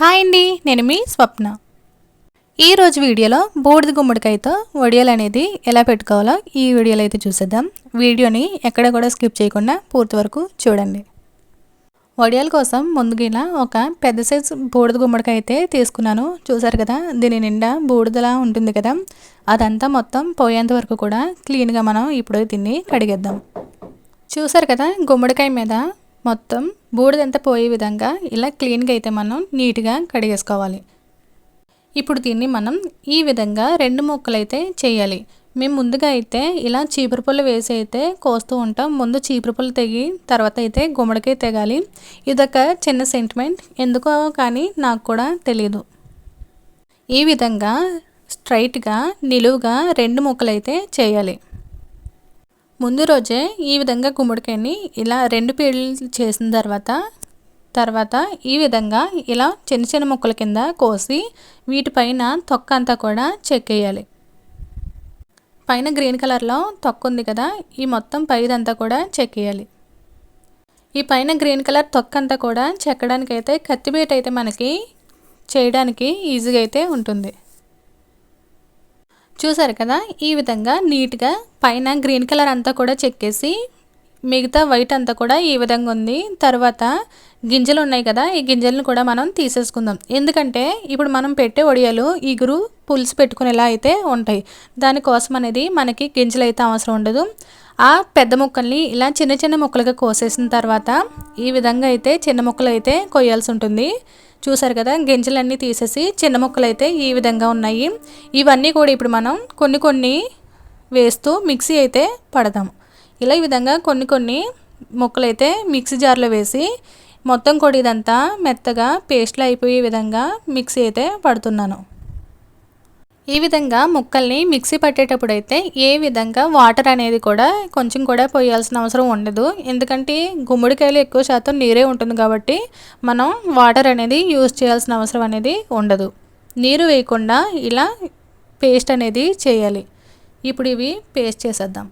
Hi అండి నేను మీ స్వప్న. ఈరోజు వీడియోలో బూడిద గుమ్మడికాయతో వడియాలు అనేది ఎలా పెట్టుకోవాలో ఈ వీడియోలో అయితే చూసేద్దాం. వీడియోని ఎక్కడ కూడా స్కిప్ చేయకుండా పూర్తి వరకు చూడండి. వడియాల కోసం ముందుగా ఇలా ఒక పెద్ద సైజు బూడిద గుమ్మడికాయ అయితే తీసుకున్నాను. చూసారు కదా దీని నిండా బూడిదలా ఉంటుంది కదా. అదంతా మొత్తం పోయేంత వరకు కూడా క్లీన్గా మనం ఇప్పుడు దీన్ని కడిగేద్దాం. చూసారు కదా గుమ్మడికాయ మీద మొత్తం బూడిదంతా పోయే విధంగా ఇలా క్లీన్గా అయితే మనం నీట్గా కడిగేసుకోవాలి. ఇప్పుడు దీన్ని మనం ఈ విధంగా రెండు ముక్కలు అయితే చేయాలి. మేము ముందుగా అయితే ఇలా చీపురు పుల్ల వేసి అయితే కోస్తూ ఉంటాం. ముందు చీపురు పుల్ల తెగి తర్వాత అయితే గుమ్మడికాయ తెగాలి. ఇదొక చిన్న సెంటిమెంట్ ఎందుకో కానీ నాకు కూడా తెలియదు ఈ విధంగా స్ట్రైట్గా నిలువుగా రెండు ముక్కలు అయితే చేయాలి. ముందు రోజే ఈ విధంగా గుమ్మడికాయని ఇలా రెండు పీళ్ళు చేసిన తర్వాత తర్వాత ఈ విధంగా ఇలా చిన్న చిన్న ముక్కల కింద కోసి వీటిపైన తొక్క అంతా కూడా చెక్కేయాలి పైన గ్రీన్ కలర్లో తొక్క ఉంది కదా ఈ మొత్తం పైదంతా కూడా చెక్కేయాలి ఈ పైన గ్రీన్ కలర్ తొక్క అంతా కూడా చెక్కడానికి అయితే అయితే మనకి చేయడానికి ఈజీగా అయితే ఉంటుంది. చూసారు కదా? ఈ విధంగా నీట్గా పైన గ్రీన్ కలర్ అంతా కూడా చెక్కేసి మిగతా వైట్ అంతా కూడా ఈ విధంగా ఉంది. తర్వాత గింజలు ఉన్నాయి కదా? ఈ గింజలను కూడా మనం తీసేసుకుందాం. ఎందుకంటే ఇప్పుడు మనం పెట్టే ఒడియాలు ఇగురు పులుసు పెట్టుకునేలా అయితే ఉంటాయి. దానికోసం అనేది మనకి గింజలు అయితే అవసరం ఉండదు. ఆ పెద్ద ముక్కల్ని ఇలా చిన్న చిన్న ముక్కలుగా కోసేసిన తర్వాత ఈ విధంగా అయితే చిన్న ముక్కలు అయితే కొయ్యాల్సి ఉంటుంది. చూసారు కదా గింజలన్నీ తీసేసి చిన్న ముక్కలు అయితే ఈ విధంగా ఉన్నాయి. ఇవన్నీ కూడా ఇప్పుడు మనం కొన్ని కొన్ని వేస్తూ మిక్సీ అయితే పడదాము ఇలా ఈ విధంగా కొన్ని కొన్ని ముక్కలు అయితే మిక్సీ జార్లో వేసి మొత్తం కూడా ఇదంతా మెత్తగా పేస్ట్లు అయిపోయే విధంగా మిక్సీ అయితే పడుతున్నాను. ఈ విధంగా ముక్కల్ని మిక్సీ పట్టేటప్పుడు అయితే ఏ విధంగా వాటర్ అనేది కూడా కొంచెం కూడా పోయాల్సిన అవసరం ఉండదు. ఎందుకంటే గుమ్మడికాయలు ఎక్కువ శాతం నీరే ఉంటుంది కాబట్టి మనం వాటర్ అనేది యూజ్ చేయాల్సిన అవసరం అనేది ఉండదు. నీరు వేయకుండా ఇలా పేస్ట్ అనేది చేయాలి. ఇప్పుడు ఇవి పేస్ట్ చేసేద్దాం.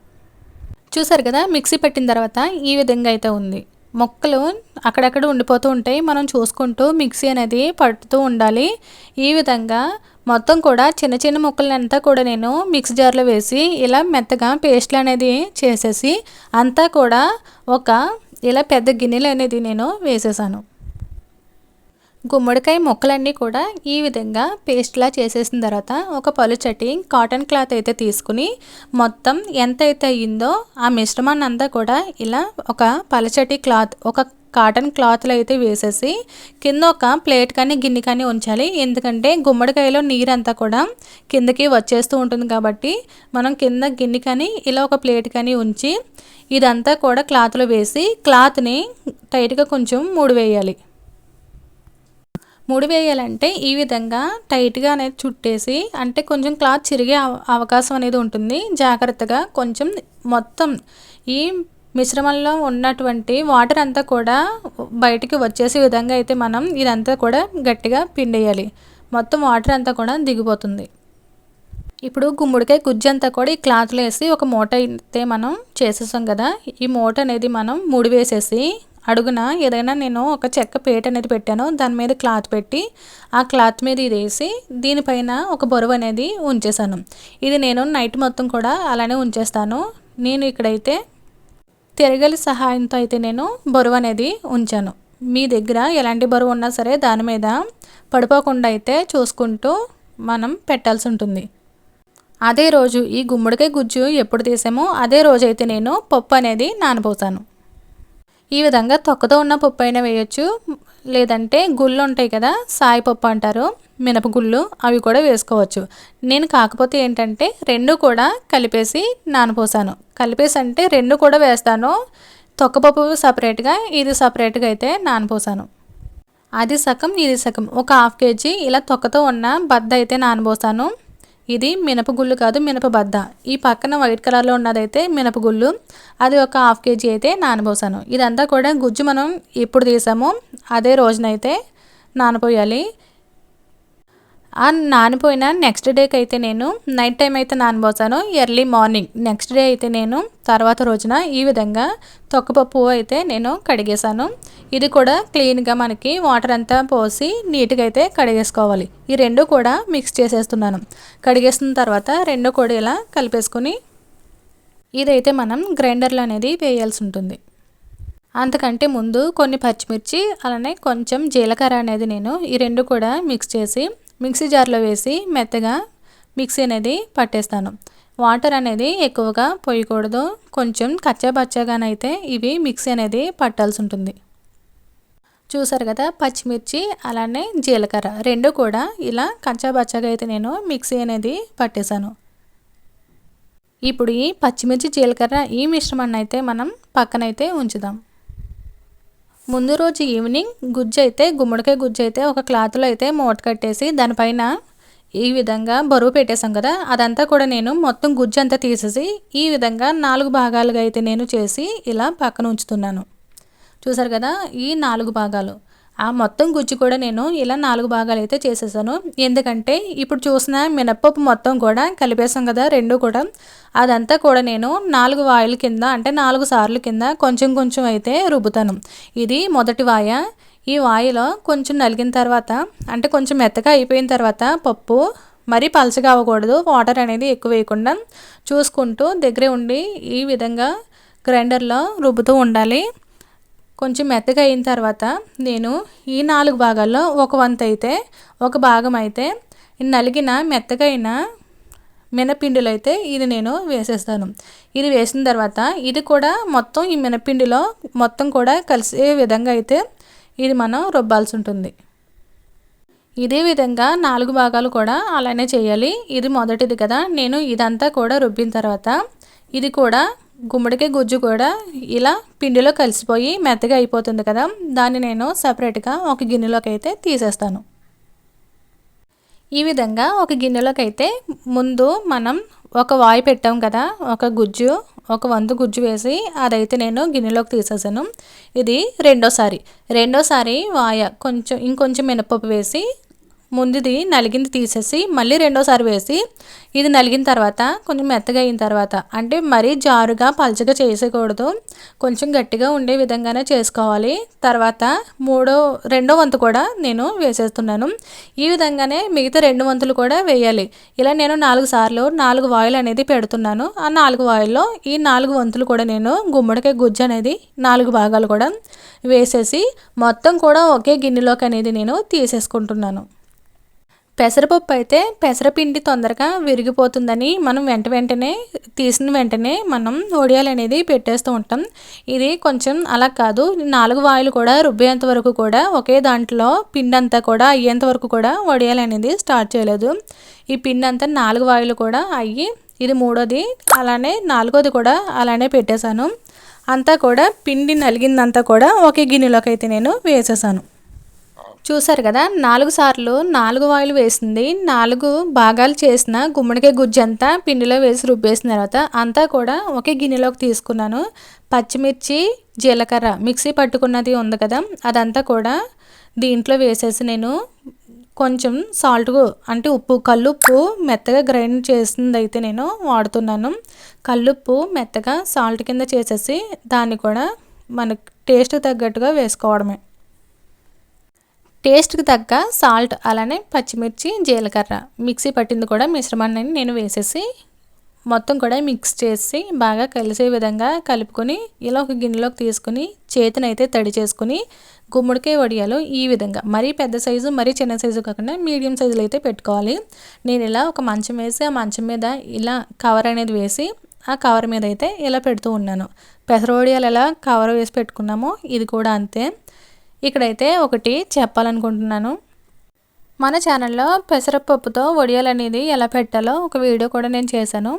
చూసారు కదా మిక్సీ పెట్టిన తర్వాత ఈ విధంగా అయితే ఉంది. మొక్కలు అక్కడక్కడ ఉండిపోతూ ఉంటాయి. మనం చూసుకుంటూ మిక్సీ అనేది పడుతూ ఉండాలి. ఈ విధంగా మొత్తం కూడా చిన్న చిన్న ముక్కలంతా అంతా కూడా నేను మిక్స్ జార్లో వేసి ఇలా మెత్తగా పేస్ట్లు అనేది చేసేసి అంతా కూడా ఒక ఇలా పెద్ద గిన్నెలు అనేది నేను వేసేసాను. గుమ్మడికాయ ముక్కలన్నీ కూడా ఈ విధంగా పేస్ట్లా చేసేసిన తర్వాత ఒక పలుచటి కాటన్ క్లాత్ అయితే తీసుకుని మొత్తం ఎంత అయితే అయ్యిందో ఆ మిశ్రమాన్ని అంతా కూడా ఇలా ఒక పలచటి క్లాత్ ఒక కాటన్ క్లాత్లో అయితే వేసేసి కింద ఒక ప్లేట్ కానీ గిన్నె కానీ ఉంచాలి. ఎందుకంటే గుమ్మడికాయలో నీరంతా కూడా కిందకి వచ్చేస్తూ ఉంటుంది కాబట్టి మనం కింద గిన్నె కానీ ఇలా ఒక ప్లేట్ కానీ ఉంచి ఇదంతా కూడా క్లాత్లో వేసి క్లాత్ని టైట్గా కొంచెం మూడు వేయాలి ముడి వేయాలంటే ఈ విధంగా టైట్గా అనేది చుట్టేసి అంటే కొంచెం క్లాత్ చిరిగే అవకాశం అనేది ఉంటుంది. జాగ్రత్తగా కొంచెం మొత్తం ఈ మిశ్రమంలో ఉన్నటువంటి వాటర్ అంతా కూడా బయటికి వచ్చేసే విధంగా అయితే మనం ఇదంతా కూడా గట్టిగా పిండేయాలి. మొత్తం వాటర్ అంతా కూడా దిగిపోతుంది. ఇప్పుడు గుమ్మడికాయ గుజ్జు అంతా కూడా ఈ క్లాత్లో వేసి ఒక మూట అయితే మనం చేసేసాం కదా ఈ మూట అనేది మనం ముడి వేసేసి అడుగున ఏదైనా నేను ఒక చెక్క పేట అనేది పెట్టాను దాని మీద క్లాత్ పెట్టి ఆ క్లాత్ మీద ఇది వేసి దీనిపైన ఒక బరువు అనేది ఉంచేసాను ఇది నేను నైట్ మొత్తం కూడా అలానే ఉంచేస్తాను. నేను ఇక్కడైతే తిరగలి సహాయంతో అయితే నేను బరువు అనేది ఉంచాను. మీ దగ్గర ఎలాంటి బరువు ఉన్నా సరే దాని మీద పడిపోకుండా అయితే చూసుకుంటూ మనం పెట్టాల్సి ఉంటుంది. అదే రోజు ఈ గుమ్మడికాయ గుజ్జు ఎప్పుడు తీసామో అదే రోజు అయితే నేను పప్పు అనేది నానబోతాను ఈ విధంగా తొక్కతో ఉన్న పప్పు అయినా వేయచ్చు. లేదంటే గుళ్ళు ఉంటాయి కదా సాయి పప్పు అంటారు మినపగుళ్ళు అవి కూడా వేసుకోవచ్చు. నేను కాకపోతే ఏంటంటే రెండు కూడా కలిపేసి నానపోసాను కలిపేసి అంటే రెండు కూడా వేస్తాను. తొక్కపప్పు సపరేట్గా ఇది సపరేట్గా అయితే నానపోసాను అది సగం ఇది సగం. ఒక హాఫ్ కేజీ ఇలా తొక్కతో ఉన్న బద్ద అయితే నానబోసాను. ఇది మినపగుళ్ళు కాదు మినపబద్ద. ఈ పక్కన వైట్ కలర్లో ఉన్నదైతే మినపగుళ్ళు. అది ఒక హాఫ్ కేజీ అయితే నానబోసాను. ఇదంతా కూడా గుజ్జు మనం ఎప్పుడు తీసామో అదే రోజునైతే నానపోయాలి నానిపోయిన నెక్స్ట్ డేకి అయితే నేను నైట్ టైం అయితే నానబోసాను ఎర్లీ మార్నింగ్ నెక్స్ట్ డే అయితే నేను తర్వాత రోజున ఈ విధంగా తొక్కపప్పు అయితే నేను కడిగేశాను. ఇది కూడా క్లీన్గా మనకి వాటర్ అంతా పోసి నీట్గా అయితే కడిగేసుకోవాలి. ఈ రెండు కూడా మిక్స్ చేసేస్తున్నాను. కడిగేసిన తర్వాత రెండు కూడా ఇలా కలిపేసుకొని ఇదైతే మనం గ్రైండర్లో అనేది వేయాల్సి ఉంటుంది. అంతకంటే ముందు కొన్ని పచ్చిమిర్చి అలానే కొంచెం జీలకర్ర అనేది నేను ఈ రెండు కూడా మిక్స్ చేసి మిక్సీ జార్లో వేసి మెత్తగా మిక్సీ అనేది పట్టేస్తాను. వాటర్ అనేది ఎక్కువగా పోయకూడదు. కొంచెం కచ్చాబచ్చాగానైతే ఇవి మిక్సీ అనేది పట్టాల్సి ఉంటుంది. చూసారు కదా పచ్చిమిర్చి అలానే జీలకర్ర రెండు కూడా ఇలా కచ్చాబచ్చాగా అయితే నేను మిక్సీ అనేది పట్టేశాను. ఇప్పుడు ఈ పచ్చిమిర్చి జీలకర్ర ఈ మిశ్రమాన్ని అయితే మనం పక్కనైతే ఉంచుదాం. ముందు రోజు ఈవినింగ్ గుజ్జు అయితే గుమ్మడికాయ గుజ్జు అయితే ఒక క్లాత్లో అయితే మూట కట్టేసి దానిపైన ఈ విధంగా బరువు పెట్టేశాం కదా అదంతా కూడా నేను మొత్తం గుజ్జు అంతా తీసేసి ఈ విధంగా నాలుగు భాగాలుగా అయితే నేను చేసి ఇలా పక్కన ఉంచుతున్నాను. చూసారు కదా ఈ నాలుగు భాగాలు. ఆ మొత్తం గుజ్జు కూడా నేను ఇలా నాలుగు భాగాలు అయితే చేసేసాను. ఎందుకంటే ఇప్పుడు చూసిన మినప్పప్పు మొత్తం కూడా కలిపేసాం కదా రెండు కూడా. అదంతా కూడా నేను నాలుగు వాయుల కింద అంటే నాలుగు సార్లు కింద కొంచెం కొంచెం అయితే రుబ్బుతాను. ఇది మొదటి వాయ. ఈ వాయిలో కొంచెం నలిగిన తర్వాత అంటే కొంచెం మెత్తగా అయిపోయిన తర్వాత పప్పు మరీ పలచగా అవ్వకూడదు. వాటర్ అనేది ఎక్కువ వేయకుండా చూసుకుంటూ దగ్గరే ఉండి ఈ విధంగా గ్రైండర్లో రుబ్బుతూ ఉండాలి. కొంచెం మెత్తగా అయిన తర్వాత నేను ఈ నాలుగు భాగాల్లో ఒక వంత అయితే ఒక భాగం అయితే నలిగిన మెత్తగైన మినపిండిలో అయితే ఇది నేను వేసేస్తాను. ఇది వేసిన తర్వాత ఇది కూడా మొత్తం ఈ మినపిండిలో మొత్తం కూడా కలిసే విధంగా అయితే ఇది మనం రుబ్బాల్సి ఉంటుంది. ఇదే విధంగా నాలుగు భాగాలు కూడా అలానే చేయాలి. ఇది మొదటిది కదా. నేను ఇదంతా కూడా రుబ్బిన తర్వాత ఇది కూడా గుమ్మడికాయ గుజ్జు కూడా ఇలా పిండిలో కలిసిపోయి మెత్తగా అయిపోతుంది కదా దాన్ని నేను సపరేట్గా ఒక గిన్నెలోకి అయితే తీసేస్తాను. ఈ విధంగా ఒక గిన్నెలోకి అయితే ముందు మనం ఒక వాయి పెట్టాం కదా ఒక గుజ్జు ఒక వంతు గుజ్జు వేసి అదైతే నేను గిన్నెలోకి తీసేసాను. ఇది రెండోసారి. రెండోసారి వాయ కొంచెం ఇంకొంచెం మినపప్పు వేసి ముందుది నలిగింది తీసేసి మళ్ళీ రెండోసారి వేసి ఇది నలిగిన తర్వాత కొంచెం మెత్తగా అయిన తర్వాత అంటే మరీ జారుగా పలచగా చేసేయకూడదు. కొంచెం గట్టిగా ఉండే విధంగానే చేసుకోవాలి. తర్వాత మూడో రెండో వంతు కూడా నేను వేసేస్తున్నాను. ఈ విధంగానే మిగతా రెండు వంతులు కూడా వేయాలి. ఇలా నేను నాలుగు సార్లు నాలుగు వాయిల్ అనేది పెడుతున్నాను. ఆ నాలుగు వాయిల్లో ఈ నాలుగు వంతులు కూడా నేను గుమ్మడికాయ గుజ్జు అనేది నాలుగు భాగాలు కూడా వేసేసి మొత్తం కూడా ఒకే గిన్నెలోకి అనేది నేను తీసేసుకుంటున్నాను. పెసరపప్పు అయితే పెసరపిండి తొందరగా విరిగిపోతుందని మనం వెంట వెంటనే తీసిన వెంటనే మనం ఒడియాలు అనేది పెట్టేస్తూ ఉంటాం. ఇది కొంచెం అలా కాదు. నాలుగు వాయులు కూడా రుబ్బేంత వరకు కూడా ఒకే దాంట్లో పిండి అంతా కూడా అయ్యేంత వరకు కూడా వడియాలు అనేది స్టార్ట్ చేయలేదు. ఈ పిండి అంతా నాలుగు వాయులు కూడా అయ్యి ఇది మూడోది అలానే నాలుగోది కూడా అలానే పెట్టేశాను. అంతా కూడా పిండి నలిగిందంతా కూడా ఒకే గిన్నెలోకి అయితే నేను వేసేసాను చూసారు కదా నాలుగు సార్లు నాలుగు వాయిలు వేసింది. నాలుగు భాగాలు చేసిన గుమ్మడికాయ గుజ్జు అంతా పిండిలో వేసి రుబ్బేసిన తర్వాత అంతా కూడా ఒకే గిన్నెలోకి తీసుకున్నాను. పచ్చిమిర్చి జీలకర్ర మిక్సీ పట్టుకున్నది ఉంది కదా అదంతా కూడా దీంట్లో వేసేసి నేను కొంచెం సాల్ట్ అంటే ఉప్పు కల్లుప్పు మెత్తగా గ్రైండ్ చేసింది అయితే నేను వాడుతున్నాను. కల్లుప్పు మెత్తగా సాల్ట్ కింద చేసేసి దాన్ని కూడా మనకు టేస్ట్ తగ్గట్టుగా వేసుకోవడమే. టేస్ట్కి తగ్గ సాల్ట్ అలానే పచ్చిమిర్చి జీలకర్ర. మిక్సీ పట్టింది కూడా మిశ్రమాన్ని నేను వేసేసి మొత్తం కూడా మిక్స్ చేసి బాగా కలిసే విధంగా కలుపుకొని ఇలా ఒక గిన్నెలోకి తీసుకుని చేతినైతే తడి చేసుకుని గుమ్మడికాయ వడియాలు ఈ విధంగా. మరీ పెద్ద సైజు మరీ చిన్న సైజు కాకుండా మీడియం సైజులో అయితే పెట్టుకోవాలి. నేను ఇలా ఒక మంచం వేసి ఆ మంచం మీద ఇలా కవర్ అనేది వేసి ఆ కవర్ మీద అయితే ఇలా పెడుతూ ఉన్నాను. పెసర వడియాలు ఎలా కవర్ వేసి పెట్టుకున్నామో ఇది కూడా అంతే. ఇక్కడైతే ఒకటి చెప్పాలనుకుంటున్నాను. మన ఛానల్లో పెసరపప్పుతో వడియాలు అనేది ఎలా పెట్టాలో ఒక వీడియో కూడా నేను చేశాను.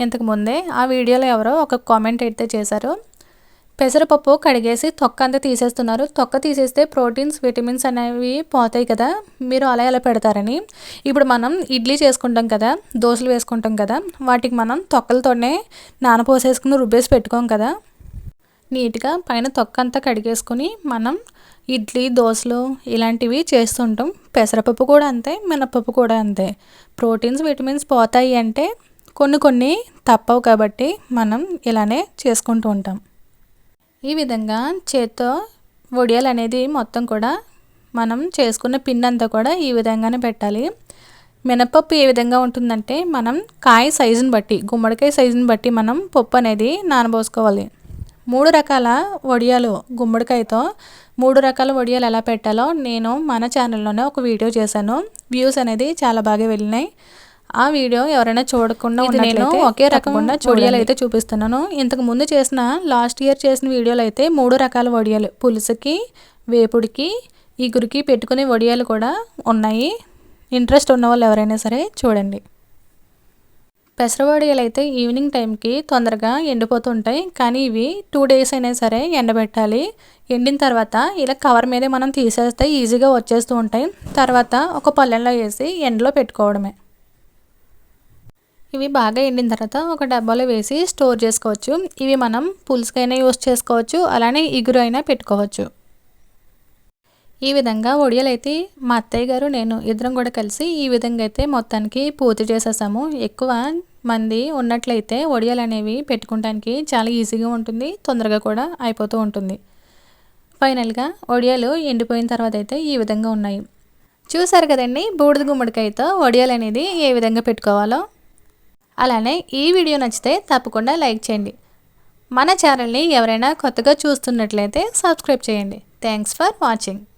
ఇంతకుముందే ఆ వీడియోలో ఎవరో ఒక కామెంట్ అయితే చేశారు. పెసరపప్పు కడిగేసి తొక్క అంతా తీసేస్తున్నారు. తొక్క తీసేస్తే ప్రోటీన్స్ విటమిన్స్ అనేవి పోతాయి కదా. మీరు అలా ఎలా పెడతారని. ఇప్పుడు మనం ఇడ్లీ చేసుకుంటాం కదా దోశలు వేసుకుంటాం కదా వాటికి మనం తొక్కలతోనే నానపోసేసుకుని రుబ్బేసి పెట్టుకోం కదా. నీట్గా పైన తొక్క అంతా కడిగేసుకుని మనం ఇడ్లీ దోశలు ఇలాంటివి చేస్తుంటాం. పెసరపప్పు కూడా అంతే మినపప్పు కూడా అంతే. ప్రోటీన్స్ విటమిన్స్ పోతాయి అంటే కొన్ని కొన్ని తప్పవు కాబట్టి మనం ఇలానే చేసుకుంటూ ఉంటాం. ఈ విధంగా చేత్తో వడియాలు అనేది మొత్తం కూడా మనం చేసుకున్న పిండి అంతా కూడా ఈ విధంగానే పెట్టాలి. మినపప్పు ఏ విధంగా ఉంటుందంటే మనం కాయ సైజుని బట్టి గుమ్మడికాయ సైజుని బట్టి మనం పప్పు అనేది నానబోసుకోవాలి. మూడు రకాల వడియాలు గుమ్మడికాయతో మూడు రకాల వడియాలు ఎలా పెట్టాలో నేను మన ఛానల్లోనే ఒక వీడియో చేశాను. వ్యూస్ అనేది చాలా బాగా వెళ్ళినాయి. ఆ వీడియో ఎవరైనా చూడకుండా నేను ఒకే రకం వడియాలు అయితే చూపిస్తున్నాను. ఇంతకు ముందు చేసిన లాస్ట్ ఇయర్ చేసిన వీడియోలు అయితే మూడు రకాల వడియాలు. పులుసుకి వేపుడికి ఇగురికి పెట్టుకునే వడియాలు కూడా ఉన్నాయి. ఇంట్రెస్ట్ ఉన్న వాళ్ళు ఎవరైనా సరే చూడండి. పెసరవడియాలు అయితే ఈవినింగ్ టైంకి తొందరగా ఎండిపోతుంటాయి. కానీ ఇవి టూ డేస్ అయినా సరే ఎండబెట్టాలి. ఎండిన తర్వాత ఇలా కవర్ మీదే మనం తీసేస్తే ఈజీగా వచ్చేస్తూ ఉంటాయి. తర్వాత ఒక పల్లెంలో వేసి ఎండలో పెట్టుకోవడమే. ఇవి బాగా ఎండిన తర్వాత ఒక డబ్బాలో వేసి స్టోర్ చేసుకోవచ్చు. ఇవి మనం పులుసుకైనా యూస్ చేసుకోవచ్చు. అలానే ఇగురు అయినా పెట్టుకోవచ్చు. ఈ విధంగా వడియాలు అయితే మా అత్తయ్య గారు నేను ఇద్దరం కూడా కలిసి ఈ విధంగా అయితే మొత్తానికి పూర్తి చేసేసాము. ఎక్కువ మంది ఉన్నట్లయితే వడియాలు అనేవి పెట్టుకోవడానికి చాలా ఈజీగా ఉంటుంది తొందరగా కూడా అయిపోతూ ఉంటుంది. ఫైనల్గా వడియాలు ఎండిపోయిన తర్వాత అయితే ఈ విధంగా ఉన్నాయి. చూసారు కదండి బూడిద గుమ్మడికాయతో వడియాలు అనేది ఏ విధంగా పెట్టుకోవాలో? అలానే ఈ వీడియో నచ్చితే తప్పకుండా లైక్ చేయండి. మన ఛానల్ని ఎవరైనా కొత్తగా చూస్తున్నట్లయితే సబ్స్క్రైబ్ చేయండి. Thanks for watching.